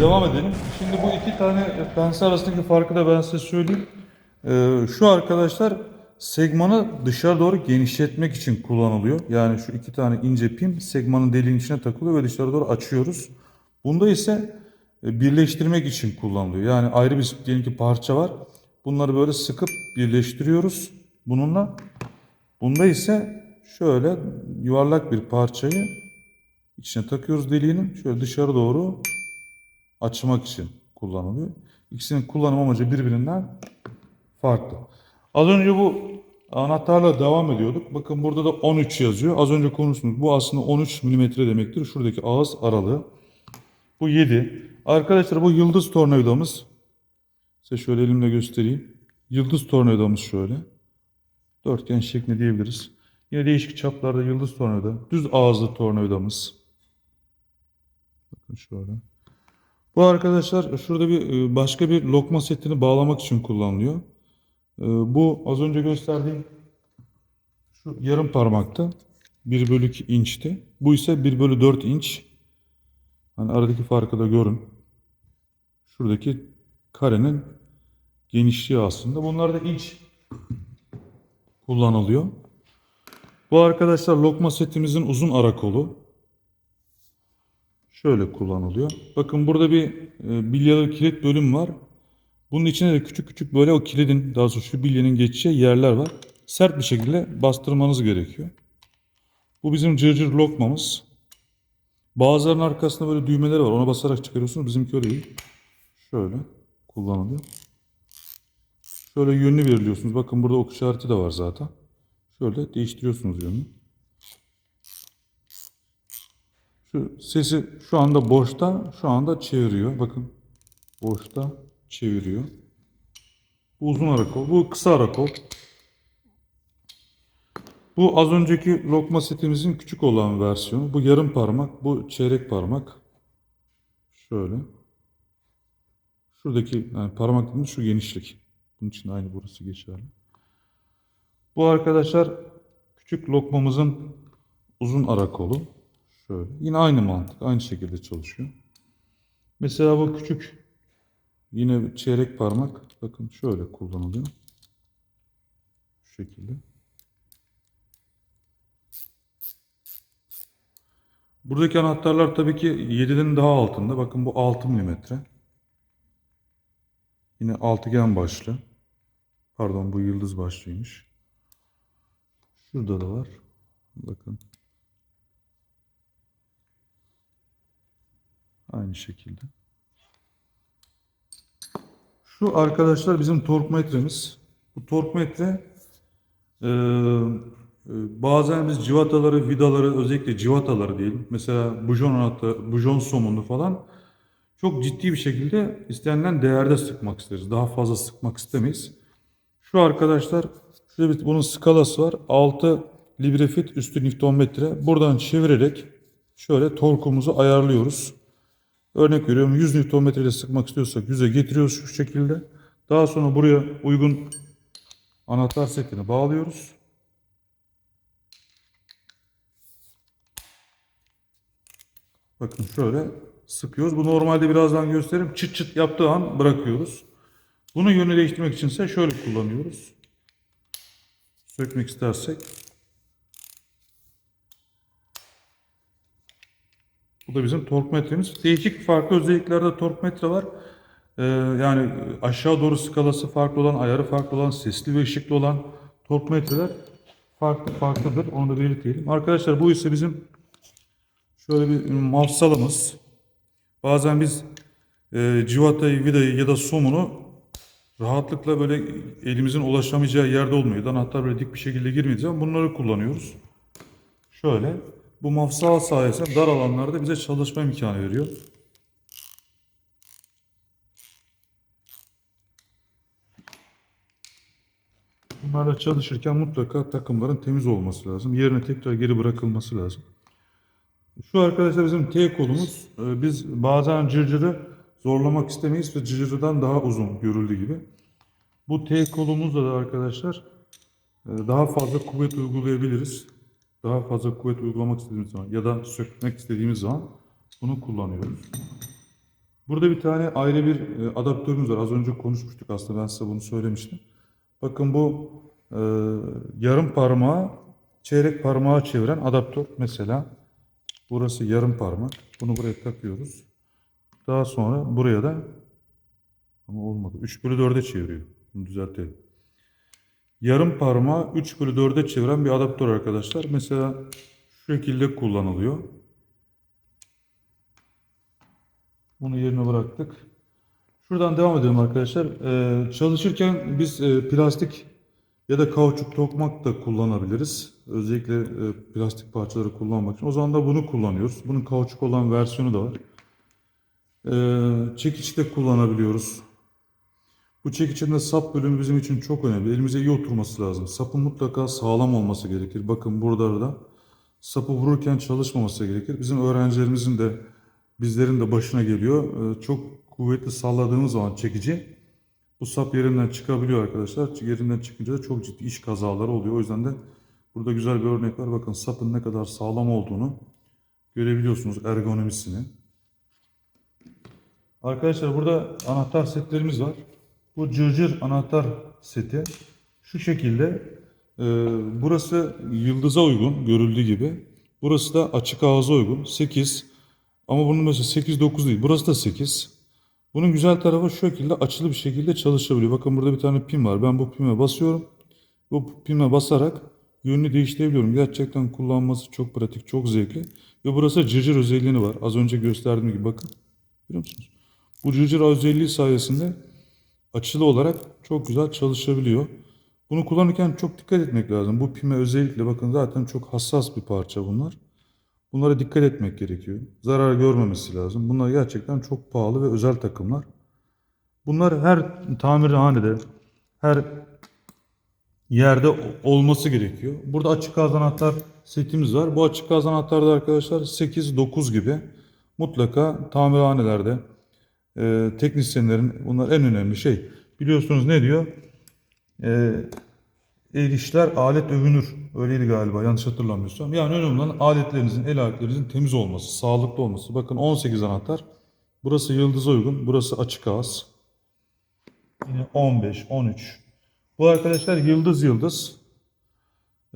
devam edelim. Şimdi bu iki tane pense arasındaki farkı da ben size söyleyeyim. Ee, şu arkadaşlar segmanı dışarı doğru genişletmek için kullanılıyor. Yani şu iki tane ince pim segmanın deliğin içine takılıyor ve dışarı doğru açıyoruz. Bunda ise e, birleştirmek için kullanılıyor. Yani ayrı bir diyelim ki parça var. Bunları böyle sıkıp birleştiriyoruz bununla. Bunda ise şöyle yuvarlak bir parçayı içine takıyoruz deliğinin. Şöyle dışarı doğru açmak için kullanılıyor. İkisinin kullanım amacı birbirinden farklı. Az önce bu anahtarla devam ediyorduk. Bakın burada da 13 yazıyor. Az önce konuştuk. Bu aslında 13 milimetre demektir. Şuradaki ağız aralığı. Bu 7. Arkadaşlar bu yıldız tornavidamız. Size şöyle elimle göstereyim. Yıldız tornavidamız şöyle. Dörtgen şeklinde diyebiliriz. Yine değişik çaplarda yıldız tornavida. Düz ağızlı tornavidamız. Bakın şöyle. Bu arkadaşlar şurada bir e, başka bir lokma setini bağlamak için kullanılıyor. E, Bu az önce gösterdiğim şu yarım parmakta 1 bölü 2 inçti. Bu ise 1 bölü 4 inç. Hani aradaki farkı da görün. Şuradaki karenin genişliği aslında. Bunlar da inç kullanılıyor. Bu arkadaşlar lokma setimizin uzun ara kolu. Şöyle kullanılıyor. Bakın burada bir e, bilyalı kilit bölüm var. Bunun içine de küçük küçük böyle o kilidin daha doğrusu şu bilyenin geçeceği yerler var. Sert bir şekilde bastırmanız gerekiyor. Bu bizim cırcır lokmamız. Bazılarının arkasında böyle düğmeleri var. Ona basarak çıkarıyorsunuz. Bizimki öyle değil. Şöyle kullanılıyor. Şöyle yönünü belirliyorsunuz. Bakın burada ok işareti de var zaten. Şöyle değiştiriyorsunuz yönünü. Şu sesi şu anda boşta, şu anda çeviriyor. Bakın boşta çeviriyor. Bu uzun ara kol, bu kısa ara kol. Bu az önceki lokma setimizin küçük olan versiyonu. Bu yarım parmak, bu çeyrek parmak. Şöyle. Şuradaki yani parmak şu genişlik. Bunun için aynı burası geçerli. Bu arkadaşlar küçük lokmamızın uzun ara kolu. Şöyle. Yine aynı mantık, aynı şekilde çalışıyor. Mesela bu küçük yine çeyrek parmak bakın şöyle kullanılıyor. Şu şekilde. Buradaki anahtarlar tabii ki 7'den daha altında. Bakın bu 6 milimetre. Yine altıgen başlı. Pardon bu yıldız başlıymış. Şurada da var. Bakın. Aynı şekilde. Şu arkadaşlar bizim tork metremiz. Bu tork metre eee, e, bazen biz civataları, vidaları özellikle civataları diyelim. Mesela bujon anahtarı, bujon somunu falan çok ciddi bir şekilde istenilen değerde sıkmak isteriz. Daha fazla sıkmak istemeyiz. Şu arkadaşlar şurada bir bunun skalası var. 6 librefit üstü newtonmetre. Buradan çevirerek şöyle torkumuzu ayarlıyoruz. Örnek veriyorum 100 Nm ile sıkmak istiyorsak 100'e getiriyoruz şu şekilde. Daha sonra buraya uygun anahtar setini bağlıyoruz. Bakın şöyle sıkıyoruz. Bu normalde birazdan göstereyim. Çıt çıt yaptığı an bırakıyoruz. Bunu yönü değiştirmek içinse şöyle kullanıyoruz. Sökmek istersek. Bu da bizim tork metremiz. Değişik farklı özelliklerde tork metre var. Ee, yani aşağı doğru skalası farklı olan, ayarı farklı olan, sesli ve ışıklı olan tork metreler farklı farklıdır. Onu da belirtelim. Arkadaşlar bu ise bizim şöyle bir mafsalımız. Bazen biz e, civatayı, vidayı ya da somunu rahatlıkla böyle elimizin ulaşamayacağı yerde olmuyor. Anahtar böyle dik bir şekilde zaman bunları kullanıyoruz. Şöyle. Bu mafsal sayesinde dar alanlarda bize çalışma imkanı veriyor. Bunlarla çalışırken mutlaka takımların temiz olması lazım. Yerine tekrar geri bırakılması lazım. Şu arkadaşlar bizim T kolumuz. Ee, Biz bazen cırcırı zorlamak istemeyiz ve cırcırdan daha uzun görüldüğü gibi. Bu T kolumuzda da arkadaşlar e, daha fazla kuvvet uygulayabiliriz. Daha fazla kuvvet uygulamak istediğimiz zaman ya da sökmek istediğimiz zaman bunu kullanıyoruz. Burada bir tane ayrı bir e, adaptörümüz var. Az önce konuşmuştuk aslında ben size bunu söylemiştim. Bakın bu e, yarım parmağı çeyrek parmağı çeviren adaptör mesela. Burası yarım parmak. Bunu buraya takıyoruz. Daha sonra buraya da ama olmadı. 3 bölü 4'e çeviriyor. Bunu düzeltelim. Yarım parmağı 3 bölü 4'e çeviren bir adaptör arkadaşlar. Mesela şu şekilde kullanılıyor. Bunu yerine bıraktık. Şuradan devam edelim arkadaşlar. Ee, çalışırken biz e, plastik ya da kauçuk tokmak da kullanabiliriz. Özellikle e, plastik parçaları kullanmak için. O zaman da bunu kullanıyoruz. Bunun kauçuk olan versiyonu da var. Ee, çekiç de kullanabiliyoruz. Bu çekiçin de sap bölümü bizim için çok önemli. Elimize iyi oturması lazım. Sapın mutlaka sağlam olması gerekir. Bakın burada da sapı vururken çalışmaması gerekir. Bizim öğrencilerimizin de bizlerin de başına geliyor. Ee, Çok kuvvetli salladığımız zaman çekici bu sap yerinden çıkabiliyor arkadaşlar. Yerinden çıkınca da çok ciddi iş kazaları oluyor. O yüzden de burada güzel bir örnek var. Bakın sapın ne kadar sağlam olduğunu görebiliyorsunuz ergonomisini. Arkadaşlar burada anahtar setlerimiz var. Bu cırcır anahtar seti şu şekilde. Ee, burası yıldıza uygun görüldüğü gibi. Burası da açık ağza uygun. 8. Ama bunun mesela 8-9 değil. Burası da 8. Bunun güzel tarafı şu şekilde açılı bir şekilde çalışabiliyor. Bakın burada bir tane pin var. Ben bu pime basıyorum. Bu pime basarak yönünü değiştirebiliyorum. Gerçekten kullanması çok pratik, çok zevkli. Ve burası cırcır özelliğini var. Az önce gösterdiğim gibi bakın. Görüyor musunuz? Bu cırcır özelliği sayesinde açılı olarak çok güzel çalışabiliyor. Bunu kullanırken çok dikkat etmek lazım. Bu pime özellikle bakın zaten çok hassas bir parça bunlar. Bunlara dikkat etmek gerekiyor. Zarar görmemesi lazım. Bunlar gerçekten çok pahalı ve özel takımlar. Bunlar her tamirhanede, her yerde olması gerekiyor. Burada açık ağız anahtar setimiz var. Bu açık ağız anahtarda arkadaşlar 8-9 gibi mutlaka tamirhanelerde e, teknisyenlerin bunlar en önemli şey. Biliyorsunuz ne diyor? E, el işler alet övünür. Öyleydi galiba yanlış hatırlamıyorsam. Yani önemli olan aletlerinizin, el aletlerinizin temiz olması, sağlıklı olması. Bakın 18 anahtar. Burası yıldıza uygun. Burası açık ağız. Yine 15, 13. Bu arkadaşlar yıldız yıldız.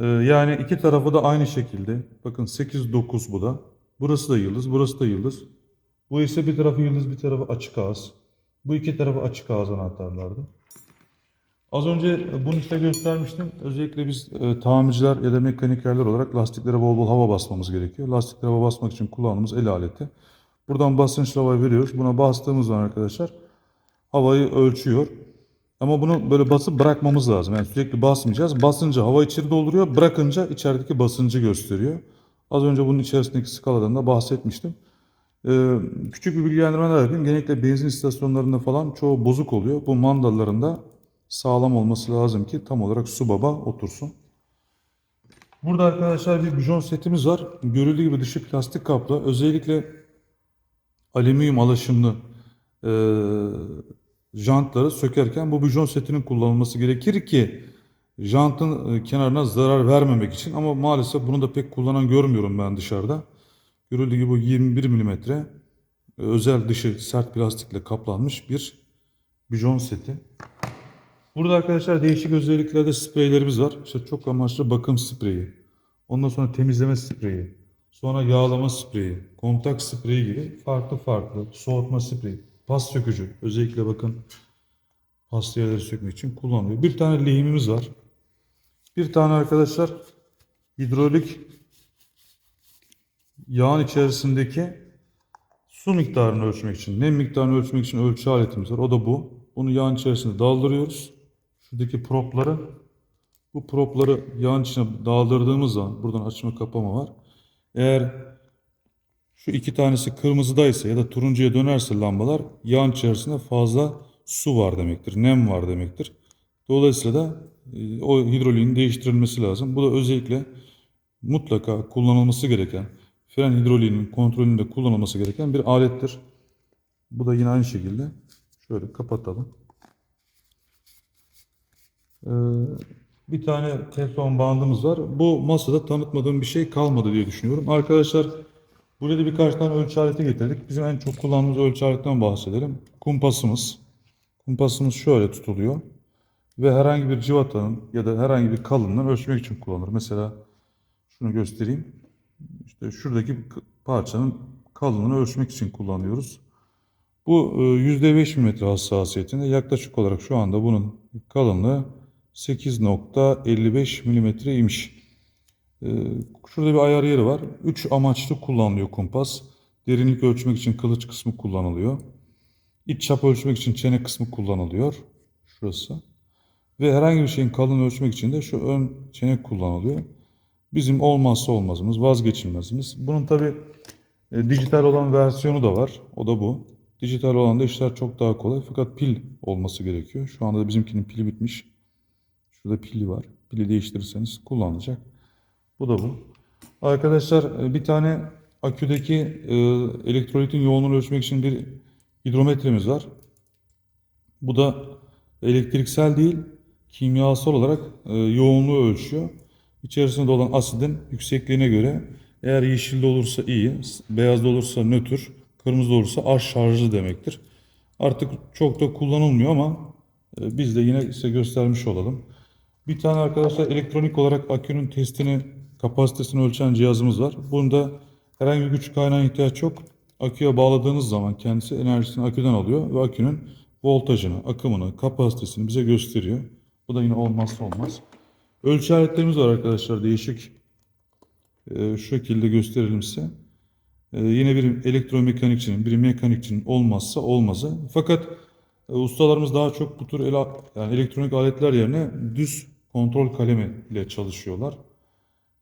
Ee, yani iki tarafı da aynı şekilde. Bakın 8, 9 bu da. Burası da yıldız, burası da yıldız. Bu ise bir tarafı yıldız, bir tarafı açık ağız. Bu iki tarafı açık ağız anahtarlardı. Az önce bunu işte göstermiştim. Özellikle biz e, tamirciler ya da mekanikerler olarak lastiklere bol bol hava basmamız gerekiyor. Lastiklere hava basmak için kullandığımız el aleti. Buradan basınçlı havayı veriyoruz. Buna bastığımız zaman arkadaşlar havayı ölçüyor. Ama bunu böyle basıp bırakmamız lazım. Yani sürekli basmayacağız. Basınca hava içeri dolduruyor. Bırakınca içerideki basıncı gösteriyor. Az önce bunun içerisindeki skaladan da bahsetmiştim. Ee, küçük bir bilgilendirme daha yapayım. Genellikle benzin istasyonlarında falan çoğu bozuk oluyor. Bu mandallarında sağlam olması lazım ki tam olarak su baba otursun. Burada arkadaşlar bir bijon setimiz var. Görüldüğü gibi dışı plastik kaplı. Özellikle alüminyum alaşımlı e, jantları sökerken bu bijon setinin kullanılması gerekir ki jantın e, kenarına zarar vermemek için ama maalesef bunu da pek kullanan görmüyorum ben dışarıda. Görüldüğü gibi bu 21 milimetre e, özel dışı sert plastikle kaplanmış bir bijon seti. Burada arkadaşlar değişik özelliklerde spreylerimiz var. İşte çok amaçlı bakım spreyi. Ondan sonra temizleme spreyi. Sonra yağlama spreyi. Kontak spreyi gibi farklı farklı soğutma spreyi. Pas sökücü. Özellikle bakın pasta yerleri sökmek için kullanılıyor. Bir tane lehimimiz var. Bir tane arkadaşlar hidrolik yağın içerisindeki su miktarını ölçmek için, nem miktarını ölçmek için ölçü aletimiz var. O da bu. Bunu yağın içerisine daldırıyoruz. Şuradaki propları bu propları yağın içine daldırdığımız zaman buradan açma kapama var. Eğer şu iki tanesi kırmızıdaysa ya da turuncuya dönerse lambalar yağın içerisinde fazla su var demektir. Nem var demektir. Dolayısıyla da e, o hidroliğin değiştirilmesi lazım. Bu da özellikle mutlaka kullanılması gereken fren hidroliğinin kontrolünde kullanılması gereken bir alettir. Bu da yine aynı şekilde şöyle kapatalım. Ee, bir tane telefon bandımız var. Bu masada tanıtmadığım bir şey kalmadı diye düşünüyorum. Arkadaşlar Burada birkaç tane ölçü aleti getirdik. Bizim en çok kullandığımız ölçü aletinden bahsedelim. Kumpasımız. Kumpasımız şöyle tutuluyor. Ve herhangi bir civatanın ya da herhangi bir kalınlığını ölçmek için kullanılır. Mesela şunu göstereyim. İşte şuradaki parçanın kalınlığını ölçmek için kullanıyoruz. Bu e, %5 mm hassasiyetinde yaklaşık olarak şu anda bunun kalınlığı 8.55 mm imiş. Ee, Şurada bir ayar yeri var. Üç amaçlı kullanılıyor kumpas. Derinlik ölçmek için kılıç kısmı kullanılıyor. İç çap ölçmek için çene kısmı kullanılıyor. Şurası. Ve herhangi bir şeyin kalınlığını ölçmek için de şu ön çene kullanılıyor. Bizim olmazsa olmazımız, vazgeçilmezimiz. Bunun tabi dijital olan versiyonu da var. O da bu. Dijital olan da işler çok daha kolay. Fakat pil olması gerekiyor. Şu anda da bizimkinin pili bitmiş. Şurada pili var. Pili değiştirirseniz kullanılacak. Bu da bu. Arkadaşlar e, bir tane aküdeki e, elektrolitin yoğunluğunu ölçmek için bir hidrometremiz var. Bu da elektriksel değil, kimyasal olarak e, yoğunluğu ölçüyor. İçerisinde olan asidin yüksekliğine göre eğer yeşilde olursa iyi, beyazda olursa nötr, kırmızıda olursa az şarjlı demektir. Artık çok da kullanılmıyor ama e, biz de yine size göstermiş olalım. Bir tane arkadaşlar elektronik olarak akünün testini, kapasitesini ölçen cihazımız var. Bunda herhangi bir güç kaynağına ihtiyaç yok. Aküye bağladığınız zaman kendisi enerjisini aküden alıyor ve akünün voltajını, akımını, kapasitesini bize gösteriyor. Bu da yine olmazsa olmaz. Ölçü aletlerimiz var arkadaşlar değişik. Ee, şu şekilde gösterelim size. Ee, yine bir elektromekanikçinin, bir mekanikçinin olmazsa olmazı. Fakat e, ustalarımız daha çok bu tür ele- yani elektronik aletler yerine düz kontrol kalemi ile çalışıyorlar.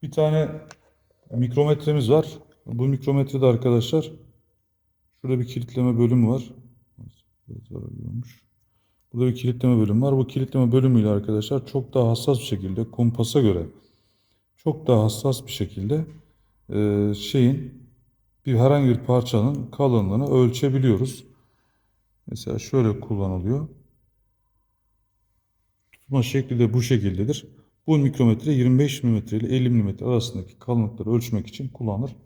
Bir tane mikrometremiz var. Bu mikrometrede arkadaşlar şurada bir kilitleme bölümü var. Burada bir kilitleme bölümü var. Bu kilitleme bölümüyle arkadaşlar çok daha hassas bir şekilde kompasa göre çok daha hassas bir şekilde e, şeyin bir herhangi bir parçanın kalınlığını ölçebiliyoruz. Mesela şöyle kullanılıyor. Tutma şekli de bu şekildedir. Bu mikrometre 25 mm ile 50 mm arasındaki kalınlıkları ölçmek için kullanılır.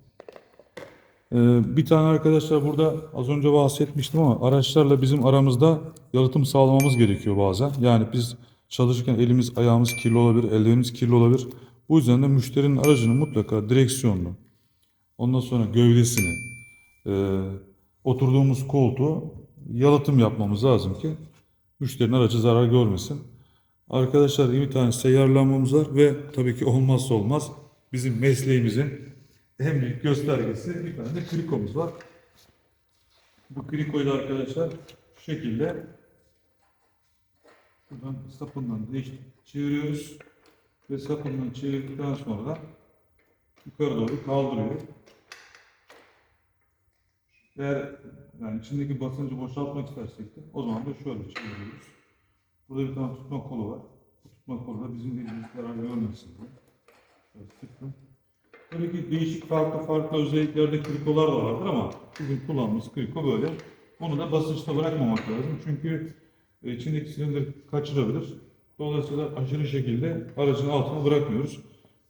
Ee, bir tane arkadaşlar burada az önce bahsetmiştim ama araçlarla bizim aramızda yalıtım sağlamamız gerekiyor bazen. Yani biz çalışırken elimiz ayağımız kirli olabilir, ellerimiz kirli olabilir. Bu yüzden de müşterinin aracının mutlaka direksiyonunu, ondan sonra gövdesini, e, oturduğumuz koltuğu yalıtım yapmamız lazım ki müşterinin aracı zarar görmesin. Arkadaşlar bir tane seyyar lambamız var ve tabii ki olmazsa olmaz bizim mesleğimizin en büyük göstergesi bir tane de krikomuz var. Bu krikoyu da arkadaşlar şu şekilde buradan sapından değiş çeviriyoruz ve sapından çevirdikten sonra da yukarı doğru kaldırıyor. Eğer yani içindeki basıncı boşaltmak istersek de o zaman da şöyle çeviriyoruz. Burada bir tane tutma kolu var. Bu tutma kolu da bizim elimiz zarar görmesin diye. Şöyle sıktım. Tabii ki değişik farklı farklı özelliklerde krikolar da vardır ama bizim kullandığımız kriko böyle. Bunu da basınçta bırakmamak lazım. Çünkü e, içindeki silindir kaçırabilir. Dolayısıyla aşırı şekilde aracın altına bırakmıyoruz.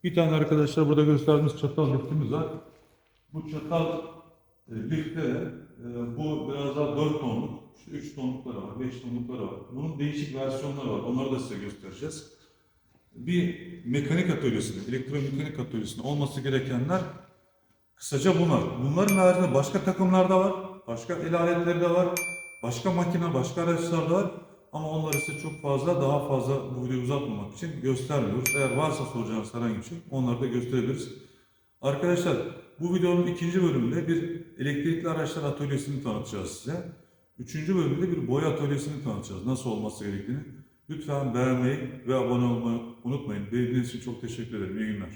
Bir tane arkadaşlar burada gösterdiğimiz çatal liftimiz var. Bu çatal e, lifte e, bu biraz daha 4 tonluk, işte 3 tonlukları var, 5 tonlukları var. Bunun değişik versiyonları var. Onları da size göstereceğiz bir mekanik atölyesinde, elektromekanik atölyesinde olması gerekenler kısaca bunlar. Bunların haricinde başka takımlar da var, başka el aletleri de var, başka makine, başka araçlar da var. Ama onları size çok fazla, daha fazla bu videoyu uzatmamak için göstermiyoruz. Eğer varsa soracağınız herhangi bir şey, onları da gösterebiliriz. Arkadaşlar, bu videonun ikinci bölümünde bir elektrikli araçlar atölyesini tanıtacağız size. Üçüncü bölümde bir boya atölyesini tanıtacağız. Nasıl olması gerektiğini. Lütfen beğenmeyi ve abone olmayı unutmayın. Beğendiğiniz için çok teşekkür ederim. İyi günler.